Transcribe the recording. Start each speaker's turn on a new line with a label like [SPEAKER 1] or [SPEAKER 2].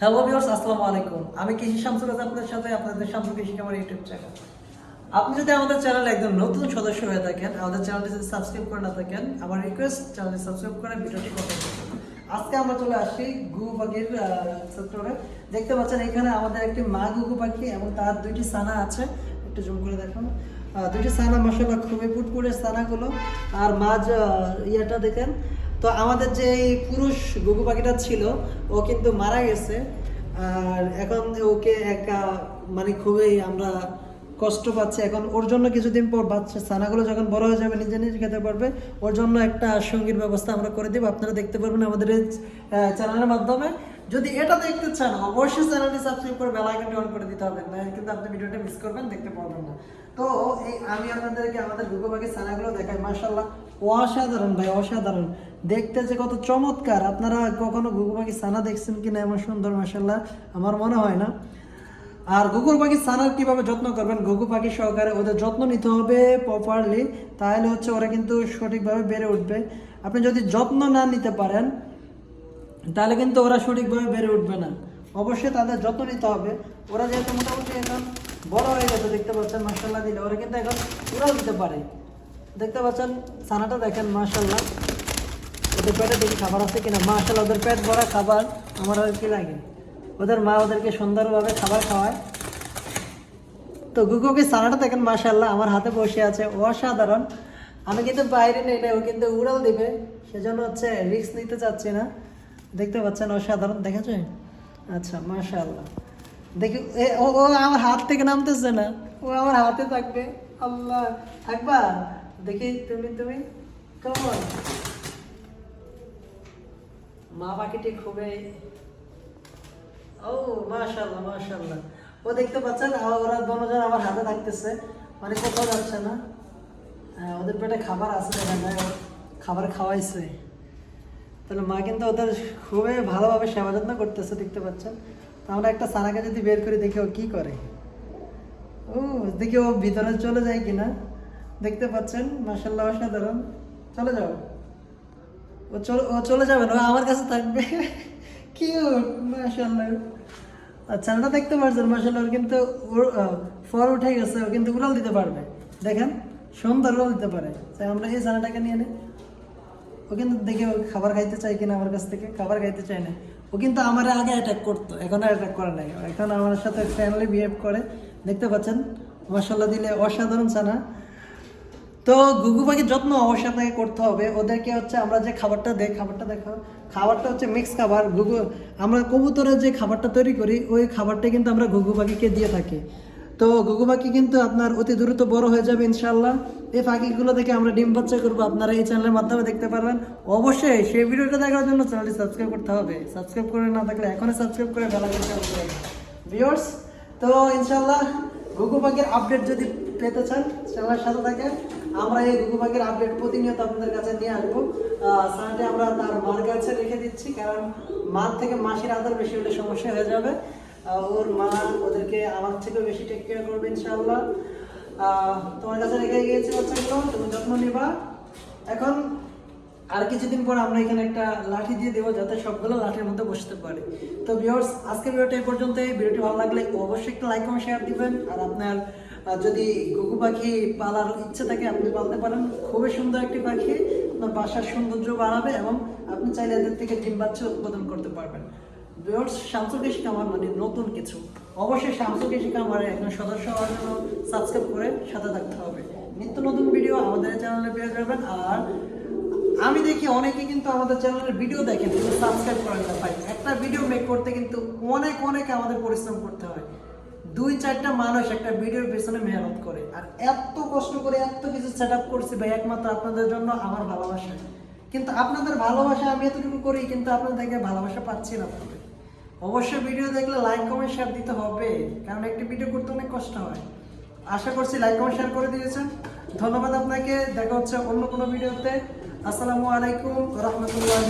[SPEAKER 1] Hello viewers আসসালামু আলাইকুম। আমি কৃষি শামসুল আপনাদের সাথে আপনাদের শামসুল কৃষি খামার ইউটিউব চ্যানেল আপনি যদি আমাদের চ্যানেলে একদম নতুন সদস্য হয়ে থাকেন আমাদের চ্যানেলটি যদি সাবস্ক্রাইব করে না থাকেন আমার রিকোয়েস্ট চ্যানেলটি সাবস্ক্রাইব করে ভিডিওটি করতে আজকে আমরা চলে আসি গুগু পাখির সেক্টরে দেখতে পাচ্ছেন এখানে আমাদের একটি মা গুগু পাখি এবং তার দুইটি সানা আছে। একটু জুম করে দেখুন। দুইটি সানা মশলা খুবই ফুটফুটে সানাগুলো আর আহ, ইয়েটা দেখেন। তো আমাদের যে এই পুরুষ গুগু পাখিটা ছিল, ও কিন্তু মারা গেছে। আর এখন ওকে একা মানে খুবই আমরা কষ্ট পাচ্ছে। এখন ওর জন্য কিছুদিন পর বাচ্চা ছানাগুলো যখন বড় হয়ে যাবে, নিজে নিজে খেতে পারবে, ওর জন্য একটা সঙ্গীর ব্যবস্থা আমরা করে দিব। আপনারা দেখতে পারবেন আমাদের চ্যানেলের মাধ্যমে। যদি এটা দেখতে চান, অবশ্যই চ্যানেলটি সাবস্ক্রাইব করে বেল আইকনটি অন করে দিতে হবে না কিন্তু আপনি ভিডিওটা মিস করবেন, দেখতে পারবেন না। তো এই আমি আপনাদেরকে, আমাদের গুগো পাখির ছানাগুলো দেখাই মার্শাল্লাহ অসাধারণ ভাই, অসাধারণ। দেখতে যে কত চমৎকার। আপনারা কখনো গুগো পাখির ছানা দেখছেন কি না এমন সুন্দর মার্শাল্লাহ আমার মনে হয় না। আর গুগল পাখি সানার কীভাবে যত্ন করবেন? ঘুঘু পাখি সহকারে ওদের যত্ন নিতে হবে প্রপারলি তাহলে হচ্ছে ওরা কিন্তু সঠিকভাবে বেড়ে উঠবে। আপনি যদি যত্ন না নিতে পারেন তাহলে কিন্তু ওরা সঠিকভাবে বেড়ে উঠবে না। অবশ্যই তাদের যত্ন নিতে হবে। ওরা যেহেতু মোটামুটি এখন বড় হয়ে গেছে, দেখতে পাচ্ছেন মার্শাল্লাহ দিলে। ওরা কিন্তু এখন উড়াও দিতে পারে। দেখতে পাচ্ছেন, ছানাটা দেখেন মার্শাল্লাহ ওদের পেটে দেখি খাবার আছে কিনা? মার্শাল্লাহ ওদের পেট ভরা খাবার আমার আর কি লাগে? ওদের মা ওদেরকে সুন্দরভাবে খাবার খাওয়ায়। তো গুগুকে ছানাটা দেখেন মাশাল্লাহ আমার হাতে বসে আছে। অসাধারণ। আমি কিন্তু বাইরে নেই ও কিন্তু উড়াল দিবে। সেজন্য হচ্ছে রিস্ক নিতে চাচ্ছি না। দেখতে পাচ্ছেন অসাধারণ দেখেছে আচ্ছা মাশাল্লাহ দেখি ও আমার হাত থেকে নামতেছে না। ও আমার হাতে থাকবে। আল্লাহ থাকবা দেখি তুমি তুমি কেমন মা পাখিটি খুবই ও মাশাআল্লাহ মাশাআল্লাহ। ও দেখতে পাচ্ছেন ওরা দুজন আমার হাতে থাকতেছে। মানে কোথাও যাচ্ছে না। হ্যাঁ, ওদের পেটে খাবার আছে দেখা যায় খাবার খাওয়াইছে। তাহলে মা কিন্তু ওদের খুবই ভালোভাবে সেবা যত্ন করতেছে, দেখতে পাচ্ছেন? তো আমরা একটা সানাকে যদি বের করে, দেখি ও কি করে। ও, দেখি ও ভিতরে চলে যায় কিনা। দেখতে পাচ্ছেন? মাসাল্লাহ অসাধারণ। চলে যাও। ও চলে ও চলে যাবে না আমার কাছে থাকবে। কিউট মাশাআল্লাহ। আচ্ছা না দেখতে পারছেন, মাশাআল্লাহ, ওর কিন্তু ওর ফর উঠে গেছে, ও কিন্তু উড়াল দিতে পারবে। দেখেন, সুন্দর উড়াল দিতে পারে। আমরা এই ছানাটাকে নিয়ে নিই। ও কিন্তু দেখে খাবার খাইতে চাই কিনা আমার কাছ থেকে, খাবার খাইতে চায় না। ও কিন্তু আমার আগে অ্যাটাক করতো, এখন আর অ্যাটাক করে নাই। এখন আমার সাথে ফ্রেন্ডলি বিহেভ করে। দেখতে পাচ্ছেন? মশলা দিলে অসাধারণ ছানা। তো গুগু পাখির যত্ন অবশ্যই আপনাকে করতে হবে। ওদেরকে হচ্ছে আমরা যে খাবারটা দেই, খাবারটা দেখো খাবারটা হচ্ছে মিক্স খাবার। গুগু, আমরা কবুতরের যে খাবারটা তৈরি করি, ওই খাবারটা কিন্তু আমরা ঘুঘু পাখিকে দিয়ে থাকি। তো ঘুঘু পাখি কিন্তু আপনার অতি দ্রুত বড় হয়ে যাবে ইনশাল্লাহ এই পাখিগুলো থেকে আমরা ডিম বাচ্চা করব। আপনারা এই চ্যানেলের মাধ্যমে দেখতে পারবেন। অবশ্যই সেই ভিডিওটা দেখার জন্য চ্যানেলটি সাবস্ক্রাইব করতে হবে। সাবস্ক্রাইব করে না থাকলে এখনই সাবস্ক্রাইব করে বেলা করতে ভিউয়ার্স তো ইনশাল্লাহ ঘুঘু পাখির আপডেট যদি পেতে চান চ্যানেলের সাথে থাকে আমরা এই ঘুঘু পাখির আপডেট প্রতিনিয়ত আপনাদের কাছে নিয়ে আসব। সানডে আমরা তার মার কাছে রেখে দিচ্ছি কারণ মার থেকে মাসির আদার বেশি হলে সমস্যা হয়ে যাবে। ওর মা ওদেরকে আমার থেকেও বেশি টেক কেয়ার করবে ইনশাআল্লাহ। আহ, তোমার কাছে রেখে গিয়েছি বাচ্চাগুলো, তুমি যত্ন নিবা। এখন আর কিছুদিন পর আমরা এখানে একটা লাঠি দিয়ে দেবো যাতে সবগুলো লাঠির মধ্যে বসতে পারে। তো ভিউয়ার্স আজকে ভিডিওটা এই পর্যন্তই। ভিডিওটি ভালো লাগলে অবশ্যই একটা লাইক কমেন্ট শেয়ার দিবেন। আর আপনার যদি ঘুঘু পাখি পালার ইচ্ছে থাকে, আপনি পালতে পারেন। খুবই সুন্দর একটি পাখি। আপনার বাসার সৌন্দর্য বাড়াবে এবং আপনি চাইলে এদের থেকে ডিম বাচ্চা উৎপাদন করতে পারবেন। ভিউয়ার্স শামসুল কৃষি কামার মানে নতুন কিছু। অবশ্যই শামসুল কৃষি কামারে একজন সদস্য হওয়ার জন্য সাবস্ক্রাইব করে সাথে থাকতে হবে। নিত্য নতুন ভিডিও আমাদের চ্যানেলে পেয়ে যাবেন। আর আমি দেখি অনেকে কিন্তু আমাদের চ্যানেলের ভিডিও দেখেন, কিন্তু সাবস্ক্রাইব করেন না ভাই একটা ভিডিও মেক করতে কিন্তু অনেক অনেক আমাদের পরিশ্রম করতে হয়। দুই চারটা মানুষ একটা ভিডিওর পেছনে মেহনত করে। আর এত কষ্ট করে এত কিছু সেট আপ করছি ভাই, একমাত্র আপনাদের জন্য আমার ভালোবাসা। কিন্তু আপনাদের ভালোবাসা আমি এতটুকু করি, কিন্তু আপনাদেরকে ভালোবাসা পাচ্ছি না। অবশ্যই ভিডিও দেখলে লাইক কমেন্ট শেয়ার দিতে হবে, কারণ একটি ভিডিও করতে অনেক কষ্ট হয়। আশা করছি লাইক কমেন্ট শেয়ার করে দিয়েছেন। ধন্যবাদ আপনাকে, দেখা হচ্ছে অন্য কোনো ভিডিওতে আসসালামু আলাইকুম, রহমতুল্লাহ